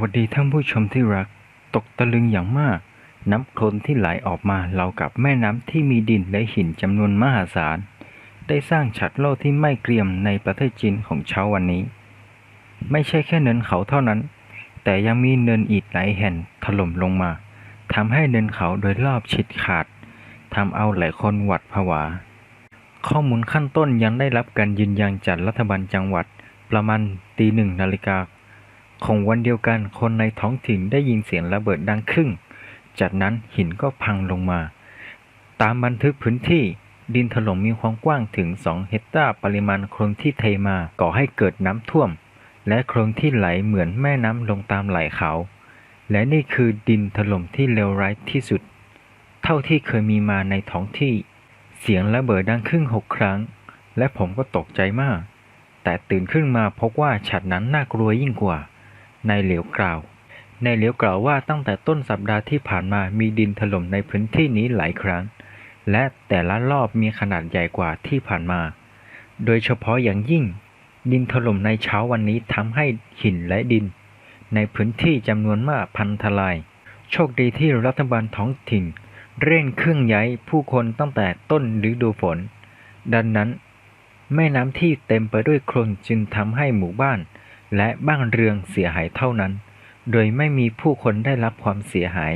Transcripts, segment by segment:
วัสดีท่านผู้ชมที่รัก ตกตะลึงอย่างมาก น้ำโคลนที่ไหลออกมาเรากับแม่น้ำที่มีดินและหินจำนวนมหาศาล ได้สร้างฉัดโลกที่ไม่เกรียมในประเทศจีนของเช้าวันนี้ ไม่ใช่แค่เนินเขาเท่านั้น แต่ยังมีเนินอีกหลายแห่งถล่มลงมาทำให้เนินเขาโดยรอบฉิดขาดทำเอาหลายคนหวัดผวา ข้อมูลขั้นต้นยังได้รับการยืนยันจากรัฐบาลจังหวัด ประมาณตีหนึ่งนาฬิกา ของวันเดียวกันคนในท้องถิ่นได้ยินเสียงระเบิดดังขึ้น จากนั้นหินก็พังลงมา ตามบันทึกพื้นที่ดินถล่มมีความกว้างถึง 2 เฮกตาร์ปริมาณโคลนที่เทมาก่อให้เกิดน้ำท่วม และโคลนที่ไหลเหมือนแม่น้ำลงตามไหลเขา และนี่คือดินถล่มที่เลวร้ายที่สุด เท่าที่เคยมีมาในท้องที่ เสียงระเบิดดังขึ้นหกครั้ง และผมก็ตกใจมาก แต่ตื่นขึ้นมาพบว่าฉัดนั้นน่ากลัวยิ่งกว่า นายเหลียวกล่าวนายเหลียวกล่าวว่าตั้งแต่ต้นสัปดาห์ที่ผ่านมามีดินถล่มในพื้นที่นี้หลายครั้ง และแต่ละรอบมีขนาดใหญ่กว่าที่ผ่านมา โดยเฉพาะอย่างยิ่ง ดินถล่มในเช้าวันนี้ทำให้หินและดิน ในพื้นที่จำนวนมากพันทลาย โชคดีที่รัฐบาลท้องถิ่น เร่งเครื่องย้ายผู้คนตั้งแต่ต้นฤดูฝน ดังนั้น แม่น้ำที่เต็มไปด้วยโคลนจึงทำให้หมู่บ้าน และบ้านเรือนเสียหายเท่านั้น โดยไม่มีผู้คนได้รับความเสียหาย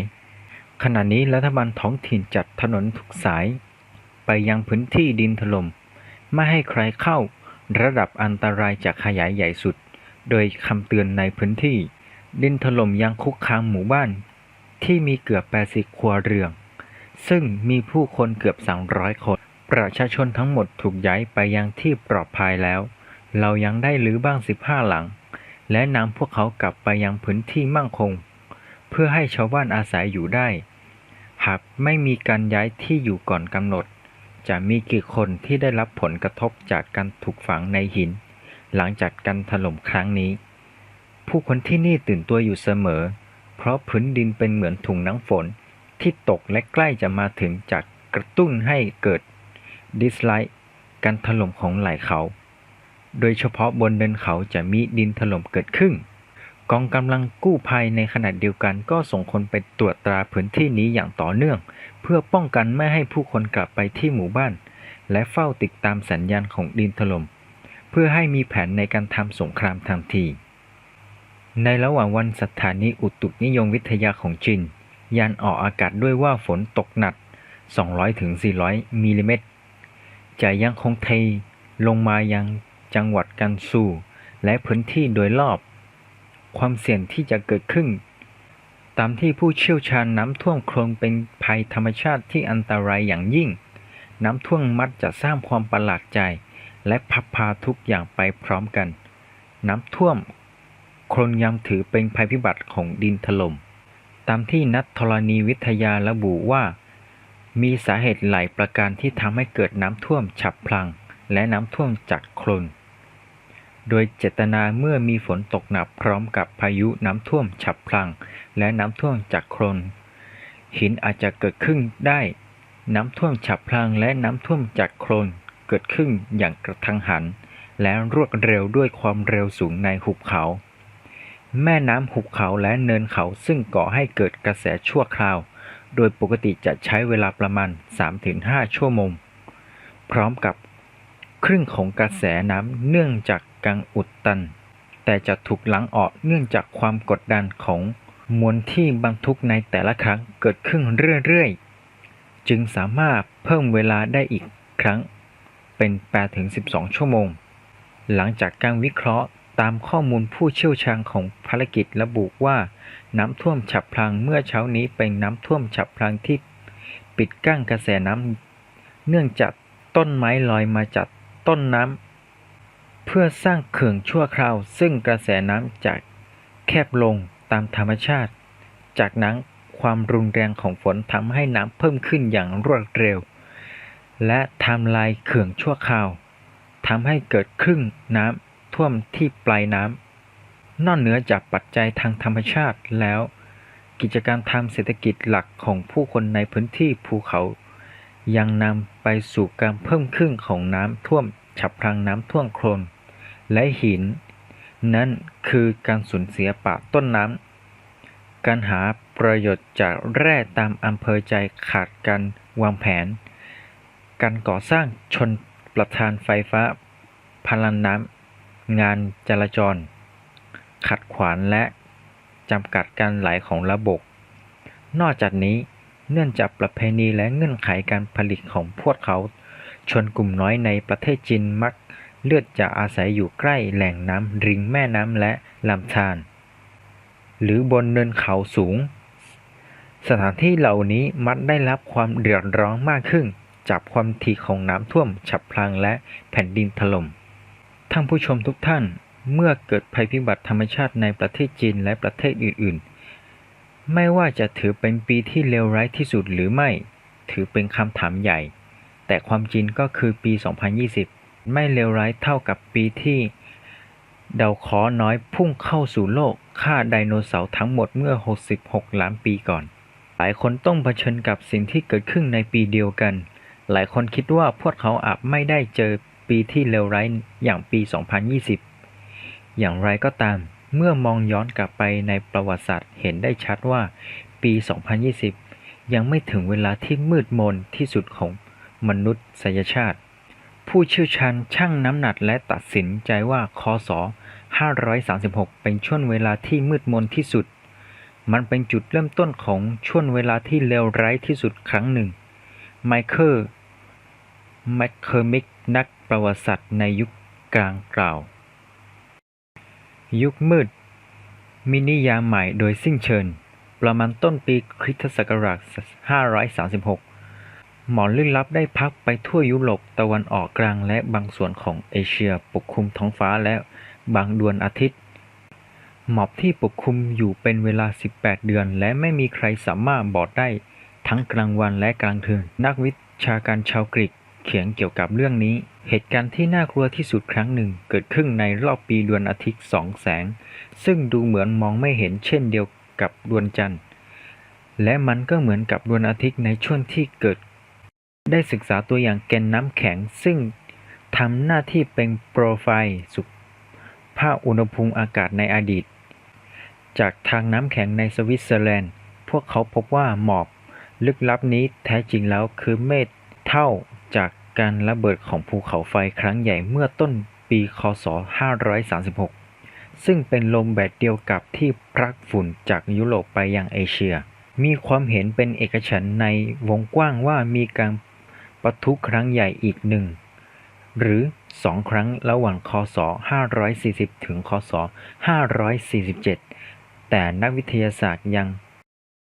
ขณะนี้รัฐบาลท้องถิ่นจัดถนนทุกสาย ไปยังพื้นที่ดินถล่มไม่ให้ใครเข้าระดับอันตรายจากขยายใหญ่สุด โดยคำเตือนในพื้นที่ ดินถล่มยังคุกคามหมู่บ้าน ที่มีเกือบ80ครัวเรือนซึ่งมีผู้คนเกือบ200 คน ประชาชนทั้งหมดถูกย้ายไปยังที่ปลอดภัยแล้ว เรายังได้รื้อบ้าง 15 หลัง และนำพวกเขากลับไปยังพื้นที่มั่งคง เพื่อให้ชาวบ้านอาศัยอยู่ได้ หากไม่มีการย้ายที่อยู่ก่อนกำหนด จะมีกี่คนที่ได้รับผลกระทบจากการถูกฝังในหิน หลังจากการถล่มครั้งนี้ ผู้คนที่นี่ตื่นตัวอยู่เสมอ เพราะพื้นดินเป็นเหมือนถุงน้ำฝนที่ตกและใกล้จะมาถึงจากกระตุ้นให้เกิดดิสไลท์การถล่มของไหล่เขา โดยเฉพาะบนเนินเขาจะมีดินถล่มเกิดขึ้น กองกำลังกู้ภัยในขณะเดียวกันก็ส่งคนไปตรวจตราพื้นที่นี้อย่างต่อเนื่อง เพื่อป้องกันไม่ให้ผู้คนกลับไปที่หมู่บ้าน และเฝ้าติดตามสัญญาณของดินถล่มเพื่อให้มีแผนในการทำสงครามทันที ในระหว่างวันสถานีอุตุนิยมวิทยาของจีนยานออกอากาศด้วยว่าฝนตกหนัก 200-400มิลลิเมตรจะยังคงเทลงมายัง จังหวัดกันซู และพื้นที่โดยรอบ ความเสี่ยงที่จะเกิดขึ้น ตามที่ผู้เชี่ยวชาญน้ำท่วมโคลนเป็นภัยธรรมชาติที่อันตรายอย่างยิ่ง น้ำท่วมมักจะสร้างความประหลาดใจ และพับพาทุกอย่างไปพร้อมกัน น้ำท่วมโคลนยังถือเป็นภัยพิบัติของดินถล่ม ตามที่นักธรณีวิทยาระบุว่า มีสาเหตุหลายประการที่ทำให้เกิดน้ำท่วมฉับพลันและน้ำท่วมจากโคลน โดยเจตนาเมื่อมีฝนตกหนักพร้อมกับพายุน้ำท่วมฉับพลันและน้ำท่วมจากโคลนหินอาจจะเกิดขึ้นได้ น้ำท่วมฉับพลันและน้ำท่วมจากโคลนเกิดขึ้นอย่างกระทันหัน และรวดเร็วด้วยความเร็วสูงในหุบเขา แม่น้ำหุบเขาและเนินเขาซึ่งก่อให้เกิดกระแสชั่วคราว โดยปกติจะใช้เวลาประมาณ 3-5 ชั่วโมง พร้อมกับครึ่งของกระแสน้ำเนื่องจาก การอุดตัน แต่จะถูกล้างออกเนื่องจากความกดดันของมวลที่บรรทุกในแต่ละครั้งเกิดขึ้นเรื่อยๆ จึงสามารถเพิ่มเวลาได้อีกครั้ง เป็น 8-12 ชั่วโมง หลังจากการวิเคราะห์ตามข้อมูลผู้เชี่ยวชาญของภารกิจระบุว่า น้ำท่วมฉับพลันเมื่อเช้านี้เป็นน้ำท่วมฉับพลันที่ปิดกั้นกระแสน้ำเนื่องจากต้นไม้ลอยมาจากต้นน้ำ เพื่อสร้างเขื่อนชั่วคราว ซึ่งกระแสน้ำจะแคบลงตามธรรมชาติ จากนั้นความรุนแรงของฝนทำให้น้ำเพิ่มขึ้นอย่างรวดเร็ว และทำลายเขื่อนชั่วคราวทำให้เกิดครึ่งน้ำท่วมที่ปลายน้ำนอกเหนือจากปัจจัยทางธรรมชาติแล้ว กิจการมทางเศรษฐกิจหลักของผู้คนในพื้นที่ภูเขา ยังนำไปสู่การเพิ่มขึ้นของน้ำท่วม ฉับพลันน้ำท่วมโคลน และหิน นั่นคือการสูญเสียป่าต้นน้ำการหาประโยชน์จากแร่ตามอำเภอใจขาดการวางแผน การก่อสร้างชนประทานไฟฟ้าพลังน้ำงานจราจร ขัดขวางและจำกัดการไหลของระบบ นอกจากนี้เนื่องจากประเพณีและเงื่อนไขการผลิตของพวกเขา ชนกลุ่มน้อยในประเทศจีนมัก เลือกจะอาศัยอยู่ใกล้แหล่งน้ำริมแม่น้ำและลำธารหรือบนเนินเขาสูง สถานที่เหล่านี้มักได้รับความเดือดร้อนมากขึ้น จากความถี่ของน้ำท่วมฉับพลันและแผ่นดินถล่มท่านผู้ชมทุกท่าน เมื่อเกิดภัยพิบัติธรรมชาติในประเทศจีนและประเทศอื่น ๆ ไม่ว่าจะถือเป็นปีที่เลวร้ายที่สุดหรือไม่ ถือเป็นคำถามใหญ่ แต่ความจริงก็คือปี 2020 ไม่เลวร้ายเท่ากับปีที่ดาวเคราะห์น้อยพุ่งเข้าสู่โลกฆ่าไดโนเสาร์ทั้งหมดเมื่อ 66 ล้านปีก่อน หลายคนต้องเผชิญกับสิ่งที่เกิดขึ้นในปีเดียวกัน หลายคนคิดว่าพวกเขาอาจไม่ได้เจอปีที่เลวร้ายอย่างปี 2020 อย่างไรก็ตาม เมื่อมองย้อนกลับไปในประวัติศาสตร์เห็นได้ชัดว่าปี 2020 ยังไม่ถึงเวลาที่มืดมนที่สุดของมนุษยชาติ ผู้เชี่ยวชาญชั่งน้ำหนักและตัดสินใจว่าคศ 536 เป็นช่วงเวลาที่มืดมนที่สุด มันเป็นจุดเริ่มต้นของช่วงเวลาที่เลวร้ายที่สุดครั้งหนึ่ง ไมเคิลแมคเคอร์มิกนักประวัติศาสตร์ในยุคกลางกล่าว ยุคมืด มินิยามใหม่โดยสิ้นเชิง ประมาณต้นปีคริสตศักราช 536 หมอนลึกลับได้พักไปทั่วยุโรปตะวันออกกลางและบางส่วนของเอเชียปกคลุมท้องฟ้าและบางดวงอาทิตย์ หมอบที่ปกคลุมอยู่เป็นเวลา 18 เดือน และไม่มีใครสามารถบอกได้ทั้งกลางวันและกลางคืนนักวิชาการชาวกรีกเขียนเกี่ยวกับเรื่องนี้ เหตุการณ์ที่น่ากลัวที่สุดครั้งหนึ่ง เกิดขึ้นในรอบปีดวงอาทิตย์สองแสง ซึ่งดูเหมือนมองไม่เห็นเช่นเดียวกับดวงจันทร์ และมันก็เหมือนกับดวงอาทิตย์ในช่วงที่เกิด ได้ศึกษาตัวอย่างแกนน้ำแข็ง ซึ่งทำหน้าที่เป็นโปรไฟล์สุภาพอุณหภูมิอากาศในอดีต จากทางน้ำแข็งในสวิตเซอร์แลนด์ พวกเขาพบว่าหมอกลึกลับนี้แท้จริงแล้วคือเมฆเท่าจากการระเบิดของภูเขาไฟครั้งใหญ่เมื่อต้นปี คศ 536 ซึ่งเป็นลมแบบเดียวกับที่พรักฝุ่นจากยุโรปไปยังเอเชีย มีความเห็นเป็นเอกฉันท์ในวงกว้างว่ามีการ ปะทุครั้งใหญ่อีกหนึ่งหรือสองครั้งระหว่างคศ 540 ถึง คศ 547 แต่นักวิทยาศาสตร์ยัง